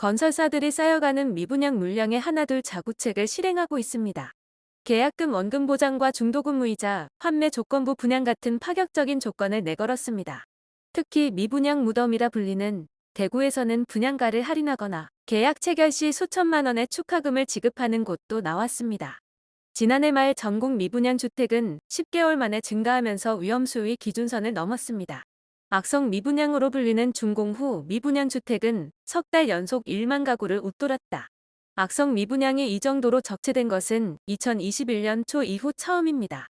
건설사들이 쌓여가는 미분양 물량의 하나둘 자구책을 실행하고 있습니다. 계약금 원금 보장과 중도금무이자 판매 조건부 분양 같은 파격적인 조건을 내걸었습니다. 특히 미분양 무덤이라 불리는 대구에서는 분양가를 할인하거나 계약 체결 시 수천만 원의 축하금을 지급하는 곳도 나왔습니다. 지난해 말 전국 미분양 주택은 10개월 만에 증가하면서 위험 수위 기준선을 넘었습니다. 악성 미분양으로 불리는 준공 후 미분양 주택은 석 달 연속 1만 가구를 웃돌았다. 악성 미분양이 이 정도로 적체된 것은 2021년 초 이후 처음입니다.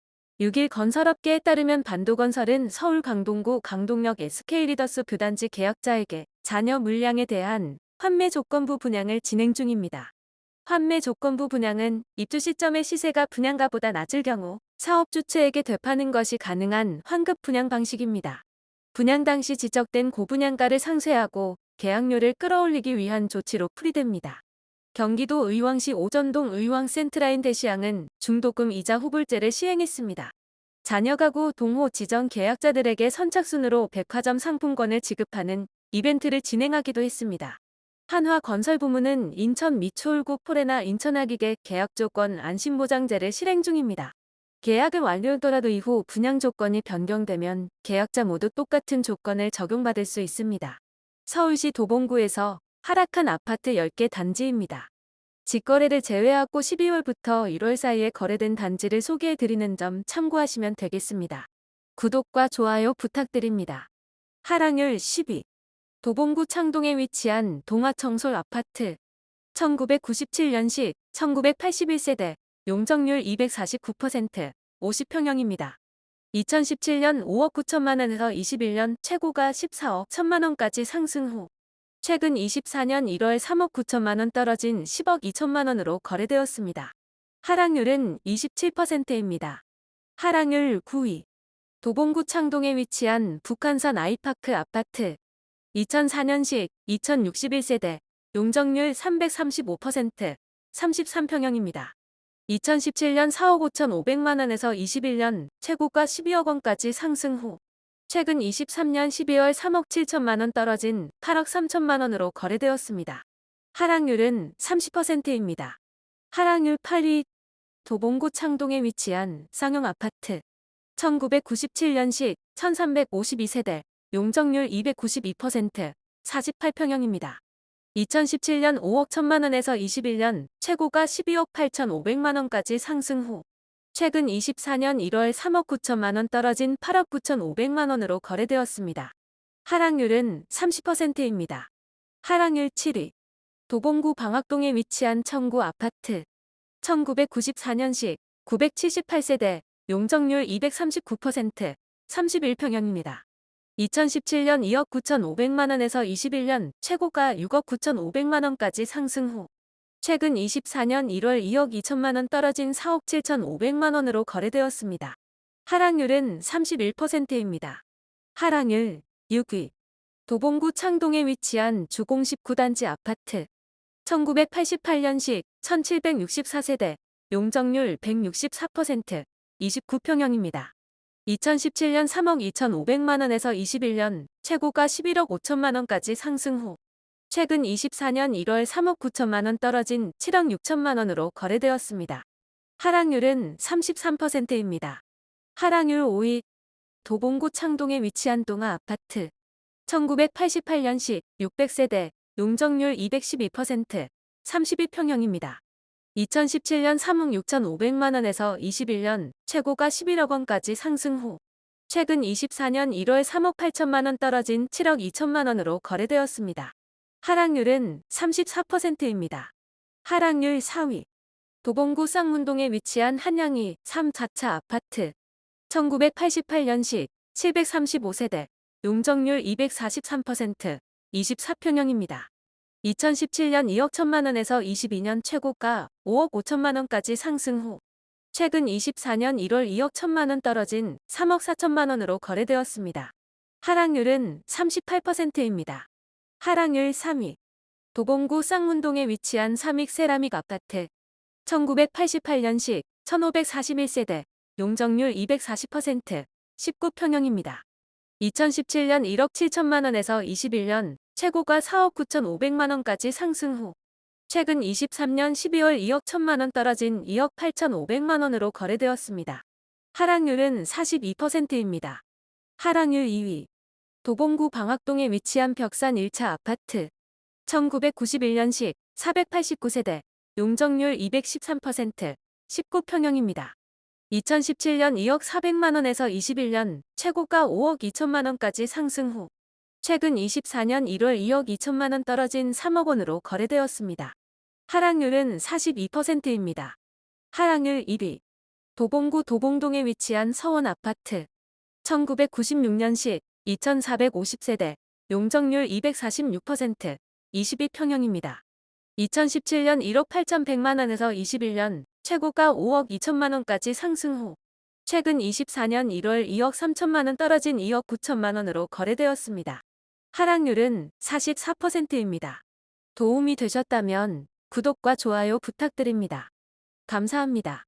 6일 건설업계에 따르면 반도건설은 서울 강동구 강동역 SK리더스 교단지 계약자에게 자녀 물량에 대한 판매 조건부 분양을 진행 중입니다. 판매 조건부 분양은 입주 시점의 시세가 분양가보다 낮을 경우 사업 주체에게 되파는 것이 가능한 환급 분양 방식입니다. 분양 당시 지적된 고분양가를 상쇄하고 계약료를 끌어올리기 위한 조치로 풀이됩니다. 경기도 의왕시 오전동 의왕 센트라인 대시양은 중도금 이자 후불제를 시행했습니다. 자녀 가구 동호 지정 계약자들에게 선착순으로 백화점 상품권을 지급하는 이벤트를 진행하기도 했습니다. 한화 건설 부문은 인천 미추홀구 포레나 인천하기계 계약 조건 안심보장제를 실행 중입니다. 계약을 완료하더라도 이후 분양 조건이 변경되면 계약자 모두 똑같은 조건을 적용받을 수 있습니다. 서울시 도봉구에서 하락한 아파트 10개 단지입니다. 직거래를 제외하고 12월부터 1월 사이에 거래된 단지를 소개해 드리는 점 참고하시면 되겠습니다. 구독과 좋아요 부탁드립니다. 하락률 10위 도봉구 창동에 위치한 동화청솔 아파트 1997년식 1981세대 용적률 249% 50평형입니다. 2017년 5억 9천만 원에서 21년 최고가 14억 1천만 원까지 상승 후 최근 24년 1월 3억 9천만 원 떨어진 10억 2천만 원으로 거래되었습니다. 하락률은 27%입니다. 하락률 9위 도봉구 창동에 위치한 북한산 아이파크 아파트 2004년식 2061세대 용적률 335% 33평형입니다. 2017년 4억 5천5백만 원에서 21년 최고가 12억 원까지 상승 후 최근 23년 12월 3억 7천만 원 떨어진 8억 3천만 원으로 거래되었습니다. 하락률은 30%입니다. 하락률 8위 도봉구 창동에 위치한 쌍용 아파트 1997년식 1352세대 용적률 292% 48평형입니다. 2017년 5억 1천만 원에서 21년 최고가 12억 8천 5백만 원까지 상승 후 최근 24년 1월 3억 9천만 원 떨어진 8억 9천 5백만 원으로 거래되었습니다. 하락률은 30%입니다. 하락률 7위 도봉구 방학동에 위치한 청구 아파트 1994년식 978세대 용적률 239% 31평형입니다. 2017년 2억 9천5백만 원에서 21년 최고가 6억 9천5백만 원까지 상승 후 최근 24년 1월 2억 2천만 원 떨어진 4억 7천 5백만 원으로 거래되었습니다. 하락률은 31%입니다. 하락률 6위 도봉구 창동에 위치한 주공식 9단지 아파트 1988년식 1764세대 용적률 164% 29평형입니다. 2017년 3억 2,500만 원에서 21년 최고가 11억 5천만 원까지 상승 후 최근 24년 1월 3억 9천만 원 떨어진 7억 6천만 원으로 거래되었습니다. 하락률은 33%입니다. 하락률 5위 도봉구 창동에 위치한 동아 아파트 1988년식 600세대 용적률 212% 32평형입니다. 2017년 3억 6천5백만 원에서 21년 최고가 11억 원까지 상승 후 최근 24년 1월 3억 8천만 원 떨어진 7억 2천만 원으로 거래되었습니다. 하락률은 34%입니다. 하락률 4위 도봉구 쌍문동에 위치한 한양이 3자차 아파트 1988년식 735세대 용적률 243% 24평형입니다. 2017년 2억 1천만 원에서 22년 최고가 5억 5천만 원까지 상승 후 최근 24년 1월 2억 1천만 원 떨어진 3억 4천만 원으로 거래되었습니다. 하락률은 38%입니다. 하락률 3위 도봉구 쌍문동에 위치한 삼익 세라믹 아파트 1988년식 1541세대 용적률 240% 19평형입니다. 2017년 1억 7천만 원에서 21년 최고가 4억 9,500만 원까지 상승 후 최근 23년 12월 2억 1천만 원 떨어진 2억 8,500만 원으로 거래되었습니다. 하락률은 42%입니다. 하락률 2위 도봉구 방학동에 위치한 벽산 1차 아파트 1991년식 489세대 용적률 213% 19평형입니다. 2017년 2억 400만 원에서 21년 최고가 5억 2천만 원까지 상승 후 최근 24년 1월 2억 2천만 원 떨어진 3억 원으로 거래되었습니다. 하락률은 42%입니다. 하락률 1위 도봉구 도봉동에 위치한 서원 아파트 1996년식 2450세대 용적률 246% 22평형입니다. 2017년 1억 8,100만 원에서 21년 최고가 5억 2천만 원까지 상승 후 최근 24년 1월 2억 3천만 원 떨어진 2억 9천만 원으로 거래되었습니다. 하락률은 44%입니다. 도움이 되셨다면 구독과 좋아요 부탁드립니다. 감사합니다.